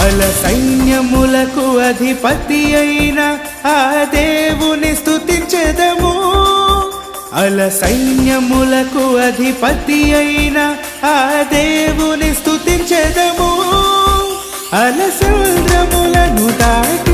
అల సైన్యములకు అధిపతి అయిన ఆ దేవుని స్తుతించెదము. అల సైన్యములకు అధిపతి అయిన ఆ దేవుని స్తుతించెదము. అల సముద్రములను దాటి